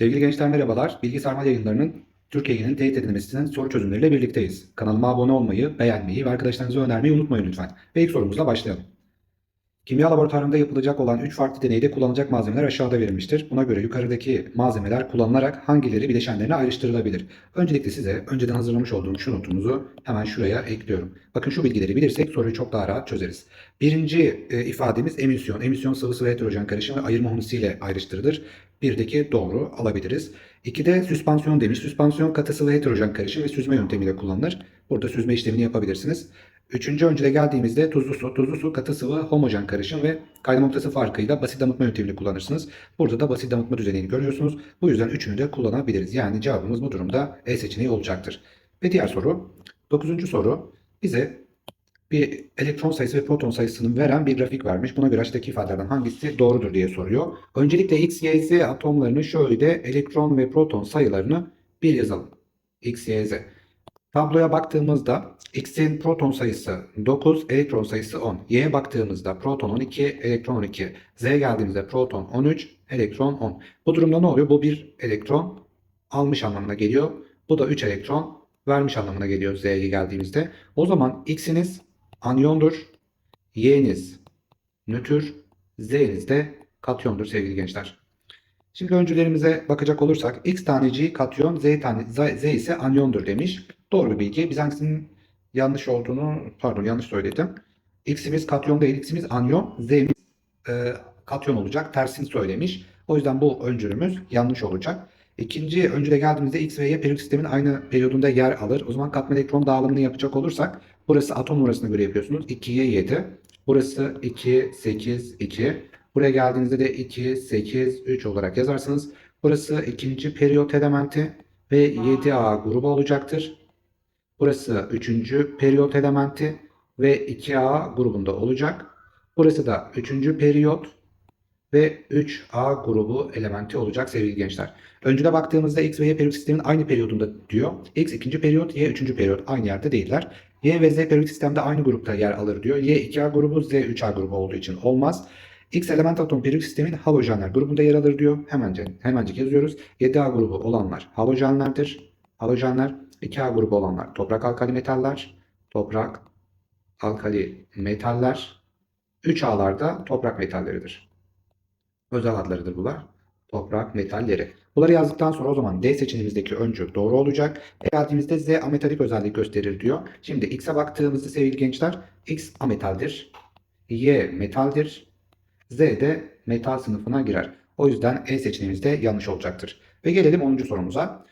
Sevgili gençler merhabalar. Bilgi Sarmal yayınlarının Türkiye'nin teyit edilmesinin soru çözümleriyle birlikteyiz. Kanalıma abone olmayı, beğenmeyi ve arkadaşlarınıza önermeyi unutmayın lütfen. Ve ilk sorumuzla başlayalım. Kimya laboratuvarında yapılacak olan 3 farklı deneyde kullanılacak malzemeler aşağıda verilmiştir. Buna göre yukarıdaki malzemeler kullanılarak hangileri bileşenlerine ayrıştırılabilir? Öncelikle size önceden hazırlamış olduğum şu notumuzu hemen şuraya ekliyorum. Bakın şu bilgileri bilirsek soruyu çok daha rahat çözeriz. Birinci e, ifademiz emisyon. Emisyon sıvısı ve heterojen karışım ve ayırma hunusiyle ayrıştırılır. Birdeki doğru alabiliriz. İkide süspansiyon demiş. Süspansiyon katı sıvı heterojen karışım ve süzme yöntemiyle kullanılır. Burada süzme işlemini yapabilirsiniz. Üçüncü öncüle geldiğimizde tuzlu su, tuzlu su katı sıvı homojen karışım ve kaynama noktası farkıyla basit damıtma yöntemini kullanırsınız. Burada da basit damıtma düzenini görüyorsunuz. Bu yüzden üçünü de kullanabiliriz. Yani cevabımız bu durumda E seçeneği olacaktır. Ve diğer soru, dokuzuncu soru bize bir elektron sayısı ve proton sayısını veren bir grafik vermiş. Buna göre aşağıdaki ifadelerden hangisi doğrudur diye soruyor. Öncelikle X, Y, Z atomlarını şöyle elektron ve proton sayılarını bir yazalım. X, Y, Z. Tabloya baktığımızda X'in proton sayısı 9, elektron sayısı 10. Y'ye baktığımızda proton 12, elektron 12. Z'ye geldiğimizde proton 13, elektron 10. Bu durumda ne oluyor? Bu bir elektron almış anlamına geliyor. Bu da 3 elektron vermiş anlamına geliyor Z'ye geldiğimizde. O zaman X'iniz anyondur, Y'niz nötr, Z'niz de katyondur sevgili gençler. Şimdi öncülerimize bakacak olursak X taneci katyon, Z, tane, Z, ise anyondur demiş. Doğru bir bilgi. Biz hangisinin yanlış olduğunu, pardon yanlış söyledim. X'imiz katyon değil, X'imiz anyon, Z'imiz e, katyon olacak. Tersini söylemiş. O yüzden bu öncülümüz yanlış olacak. İkinci öncüle geldiğimizde X ve Y periyodik sistemin aynı periyodunda yer alır. O zaman katma elektron dağılımını yapacak olursak burası atom numarasına göre yapıyorsunuz. 2'ye 7. Burası 2, 8, 2. Buraya geldiğinizde de 2, 8, 3 olarak yazarsınız. Burası ikinci periyot elementi ve 7A grubu olacaktır. Burası üçüncü periyot elementi ve 2A grubunda olacak. Burası da üçüncü periyot ve 3A grubu elementi olacak sevgili gençler. Öncüne baktığımızda X ve Y periyodik sistemin aynı periyodunda diyor. X ikinci periyot, Y üçüncü periyot aynı yerde değiller. Y ve Z periyodik sistemde aynı grupta yer alır diyor. Y 2A grubu, Z 3A grubu olduğu için olmaz. X element atom periyodik sistemin halojenler grubunda yer alır diyor. Hemence, hemencik yazıyoruz. 7A grubu olanlar halojenlerdir. Halojenler 2A grubu olanlar toprak alkali metaller, toprak alkali metaller, 3A'lar da toprak metalleridir. Özel adlarıdır bunlar. Toprak metalleri. Bunları yazdıktan sonra o zaman D seçeneğimizdeki öncü doğru olacak. E geldiğimizde Z ametalik özellik gösterir diyor. Şimdi X'e baktığımızda sevgili gençler X ametaldir. Y metaldir. Z de metal sınıfına girer. O yüzden E seçeneğimiz yanlış olacaktır. Ve gelelim 10. sorumuza.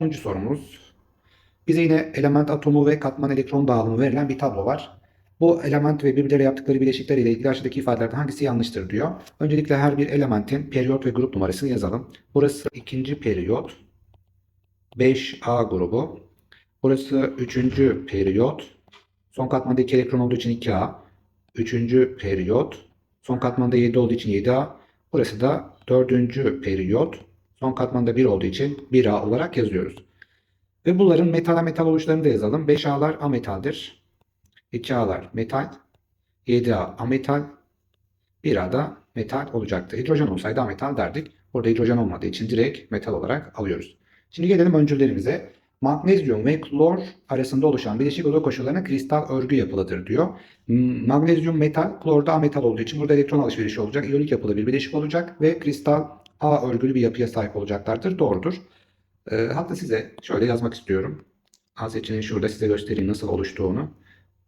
10. sorumuz. Bize yine element atomu ve katman elektron dağılımı verilen bir tablo var. Bu element ve birbirleriyle yaptıkları bileşikler ile ilgili aşağıdaki ifadelerden hangisi yanlıştır diyor. Öncelikle her bir elementin periyot ve grup numarasını yazalım. Burası ikinci periyot. 5A grubu. Burası üçüncü periyot. Son katmanda 2 elektron olduğu için 2A. Üçüncü periyot. Son katmanda 7 olduğu için 7A. Burası da dördüncü periyot. Son katmanda 1 olduğu için 1A olarak yazıyoruz. Ve bunların metal metal oluşlarını da yazalım. 5A'lar ametaldir. 2A'lar metal. 7A ametal. 1A da metal olacaktı. Hidrojen olsaydı ametal derdik. Burada hidrojen olmadığı için direkt metal olarak alıyoruz. Şimdi gelelim öncüllerimize. Magnezyum ve klor arasında oluşan bileşik oda koşullarına kristal örgü yapılıdır diyor. Magnezyum metal, klor da ametal olduğu için burada elektron alışverişi olacak. İyonik yapılı bir bileşik olacak ve kristal A örgülü bir yapıya sahip olacaklardır. Doğrudur. E, hatta size şöyle yazmak istiyorum. A seçeneği şurada size göstereyim nasıl oluştuğunu.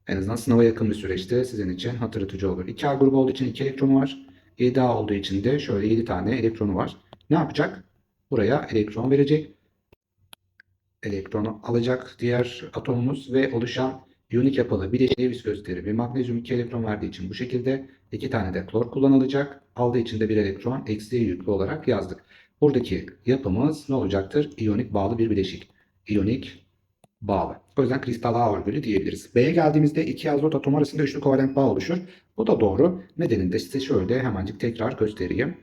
En azından sınava yakın bir süreçte sizin için hatırlatıcı olur. 2A grubu olduğu için 2 elektronu var. 7A olduğu için de şöyle 7 tane elektronu var. Ne yapacak? Buraya elektron verecek. Elektronu alacak diğer atomumuz ve oluşan iyonik yapılı bileşik Lewis gösteri ve magnezyum 2 elektron verdiği için bu şekilde 2 tane de klor kullanılacak. Aldığı için de bir elektron eksiğe yüklü olarak yazdık. Buradaki yapımız ne olacaktır? İyonik bağlı bir bileşik. İyonik bağlı. O yüzden kristal A örgülü diyebiliriz. B'ye geldiğimizde iki azot atomu arasında üçlü kovalent bağ oluşur. Bu da doğru. Nedenini de size şöyle hemencik tekrar göstereyim.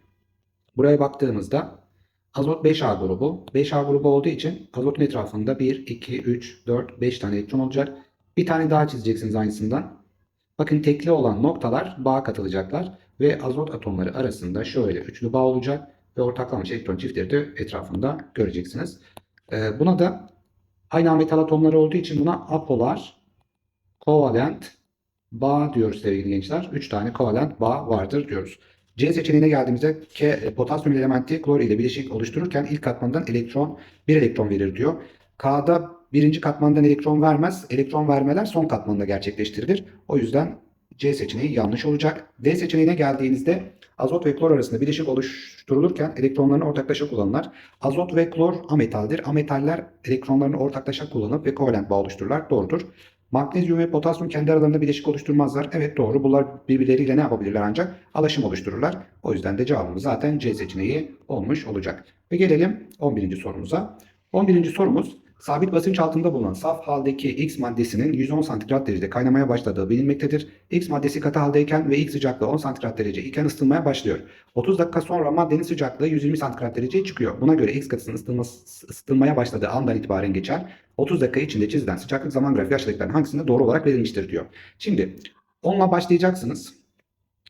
Buraya baktığımızda azot 5A grubu. 5A grubu olduğu için azotun etrafında 1, 2, 3, 4, 5 tane elektron olacak. Bir tane daha çizeceksiniz aynısından. Bakın tekli olan noktalar bağa katılacaklar. ve azot atomları arasında şöyle üçlü bağ olacak ve ortaklanmış elektron çiftleri de etrafında göreceksiniz. Ee, buna da aynı metal atomları olduğu için buna apolar kovalent bağ diyoruz sevgili gençler. 3 tane kovalent bağ vardır diyoruz. C seçeneğine geldiğimizde K, e, potasyum elementi klor ile bileşik oluştururken ilk katmandan elektron bir elektron verir diyor. K'da birinci katmandan elektron vermez. Elektron vermeler son katmanda gerçekleştirilir. O yüzden C seçeneği yanlış olacak. D seçeneğine geldiğinizde azot ve klor arasında bileşik oluşturulurken elektronlarını ortaklaşa kullanırlar. Azot ve klor ametaldir. Ametaller elektronlarını ortaklaşa kullanıp ve kovalent bağ oluştururlar. Doğrudur. Magnezyum ve potasyum kendi aralarında bileşik oluşturmazlar. Evet doğru. Bunlar birbirleriyle ne yapabilirler ancak? Alaşım oluştururlar. O yüzden de cevabımız zaten C seçeneği olmuş olacak. Ve gelelim 11. sorumuza. 11. sorumuz sabit basınç altında bulunan saf haldeki X maddesinin 110 santigrat derecede kaynamaya başladığı bilinmektedir. X maddesi katı haldeyken ve ilk sıcaklığı 10 santigrat derece iken ısıtılmaya başlıyor. 30 dakika sonra maddenin sıcaklığı 120 santigrat dereceye çıkıyor. Buna göre X katısının ısıtılması, ısıtılmaya başladığı andan itibaren geçer. 30 dakika içinde çizilen sıcaklık zaman grafiği aşağıdakilerin hangisinde doğru olarak verilmiştir diyor. Şimdi 10'la başlayacaksınız.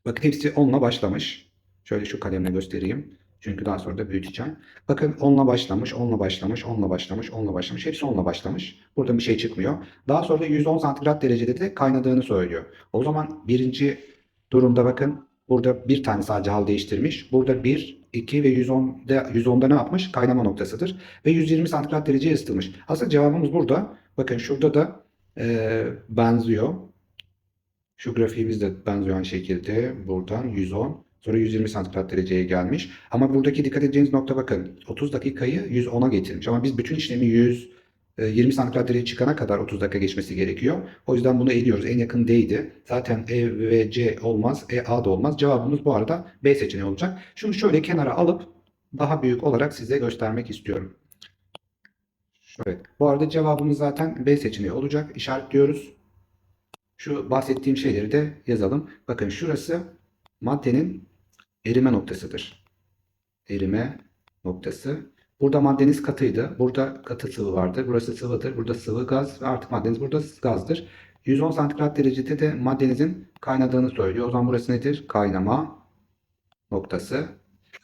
Bakın hepsi 10'la başlamış. Şöyle şu kalemle göstereyim. Çünkü daha sonra da büyüteceğim. Bakın 10'la başlamış, 10'la başlamış, 10'la başlamış, 10'la başlamış. Hepsi 10'la başlamış. Burada bir şey çıkmıyor. Daha sonra da 110 santigrat derecede de kaynadığını söylüyor. O zaman birinci durumda bakın burada bir tane sadece hal değiştirmiş. Burada 1, 2 ve 110'da, 110'da ne yapmış? Kaynama noktasıdır. Ve 120 santigrat dereceye ısıtılmış. Aslında cevabımız burada. Bakın şurada da e, benziyor. Şu grafiğimiz de benziyor aynı şekilde. Buradan 110. Sonra 120 santigrat dereceye gelmiş. Ama buradaki dikkat edeceğiniz nokta bakın. 30 dakikayı 110'a getirmiş. Ama biz bütün işlemi 100 20 santigrat dereceye çıkana kadar 30 dakika geçmesi gerekiyor. O yüzden bunu eliyoruz. En yakın D'ydi. Zaten E ve C olmaz. E A da olmaz. Cevabımız bu arada B seçeneği olacak. Şunu şöyle kenara alıp daha büyük olarak size göstermek istiyorum. Evet. Bu arada cevabımız zaten B seçeneği olacak. İşaretliyoruz. Şu bahsettiğim şeyleri de yazalım. Bakın şurası maddenin erime noktasıdır. Erime noktası. Burada maddeniz katıydı. Burada katı sıvı vardır. Burası sıvıdır. Burada sıvı gaz ve artık maddeniz burada gazdır. 110 santigrat derecede de maddenizin kaynadığını söylüyor. O zaman burası nedir? Kaynama noktası.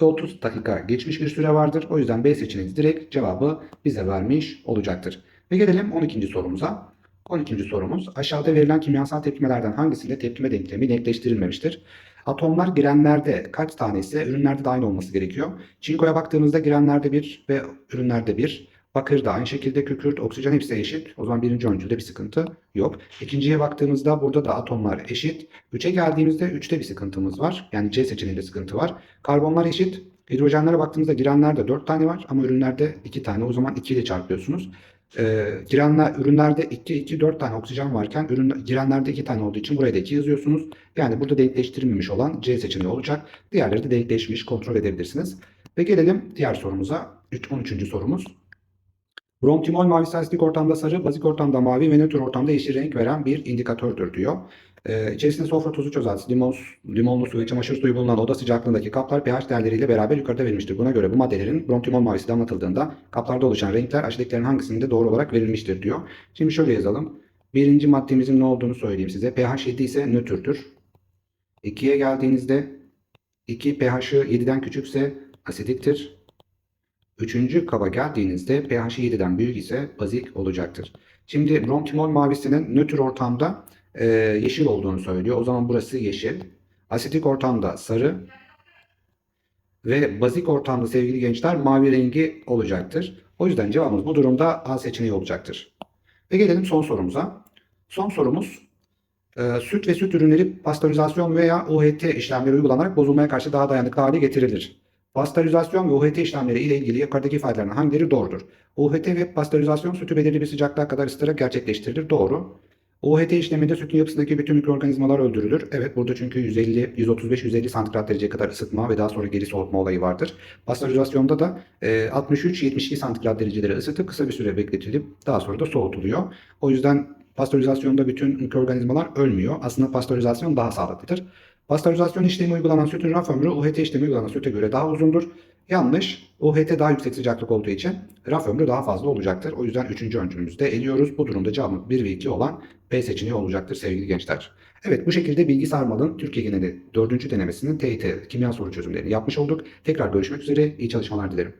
Ve 30 dakika geçmiş bir süre vardır. O yüzden B seçeneği direkt cevabı bize vermiş olacaktır. Ve gelelim 12. sorumuza. 12. sorumuz aşağıda verilen kimyasal tepkimelerden hangisinde tepkime denklemi denkleştirilmemiştir? Atomlar girenlerde kaç tane ise ürünlerde de aynı olması gerekiyor. Çinkoya baktığımızda girenlerde 1 ve ürünlerde 1. Bakır da aynı şekilde kükürt, oksijen hepsi eşit. O zaman birinci öncülde bir sıkıntı yok. İkinciye baktığımızda burada da atomlar eşit. Üçe geldiğimizde üçte bir sıkıntımız var. Yani C seçeneğinde sıkıntı var. Karbonlar eşit. Hidrojenlere baktığımızda girenlerde 4 tane var ama ürünlerde 2 tane. O zaman 2 ile çarpıyorsunuz. E, girenler, ürünlerde 2, 2, 4 tane oksijen varken ürün, girenlerde 2 tane olduğu için buraya da 2 yazıyorsunuz. Yani burada denkleştirilmemiş olan C seçeneği olacak. Diğerleri de denkleşmiş kontrol edebilirsiniz. Ve gelelim diğer sorumuza. 13. sorumuz. Bromtimol mavisi asitik ortamda sarı, bazik ortamda mavi ve nötr ortamda yeşil renk veren bir indikatördür diyor. Ee, içerisinde sofra tozu çözeltisi, limon, limonlu su ve çamaşır suyu bulunan oda sıcaklığındaki kaplar pH değerleriyle beraber yukarıda verilmiştir. Buna göre bu maddelerin bromtimol mavisi damlatıldığında kaplarda oluşan renkler aşağıdakilerin hangisinde doğru olarak verilmiştir diyor. Şimdi şöyle yazalım. Birinci maddemizin ne olduğunu söyleyeyim size. pH 7 ise nötrdür. 2'ye geldiğinizde 2 pH'ı 7'den küçükse asidiktir. Üçüncü kaba geldiğinizde pH 7'den büyük ise bazik olacaktır. Şimdi bromtimol mavisinin nötr ortamda e, yeşil olduğunu söylüyor. O zaman burası yeşil. Asitik ortamda sarı ve bazik ortamda sevgili gençler mavi rengi olacaktır. O yüzden cevabımız bu durumda A seçeneği olacaktır. Ve gelelim son sorumuza. Son sorumuz e, süt ve süt ürünleri pastörizasyon veya UHT işlemleri uygulanarak bozulmaya karşı daha dayanıklı hale getirilir. Pastörizasyon ve UHT işlemleri ile ilgili yukarıdaki ifadelerden hangileri doğrudur? UHT ve pastörizasyon sütü belirli bir sıcaklığa kadar ısıtarak gerçekleştirilir. Doğru. UHT işleminde sütün yapısındaki bütün mikroorganizmalar öldürülür. Evet burada çünkü 150, 135, 150 santigrat dereceye kadar ısıtma ve daha sonra geri soğutma olayı vardır. Pastörizasyonda da e, 63-72 santigrat dereceleri ısıtıp kısa bir süre bekletilip daha sonra da soğutuluyor. O yüzden pastörizasyonda bütün mikroorganizmalar ölmüyor. Aslında pastörizasyon daha sağlıklıdır. Pastörizasyon işlemi uygulanan sütün raf ömrü UHT işlemi uygulanan süte göre daha uzundur. Yanlış. UHT daha yüksek sıcaklık olduğu için raf ömrü daha fazla olacaktır. O yüzden üçüncü öncülümüzü de eliyoruz. Bu durumda cevabımız 1 ve 2 olan B seçeneği olacaktır sevgili gençler. Evet bu şekilde Bilgi Sarmal'ın Türkiye geneli 4. denemesinin TYT kimya soru çözümlerini yapmış olduk. Tekrar görüşmek üzere. İyi çalışmalar dilerim.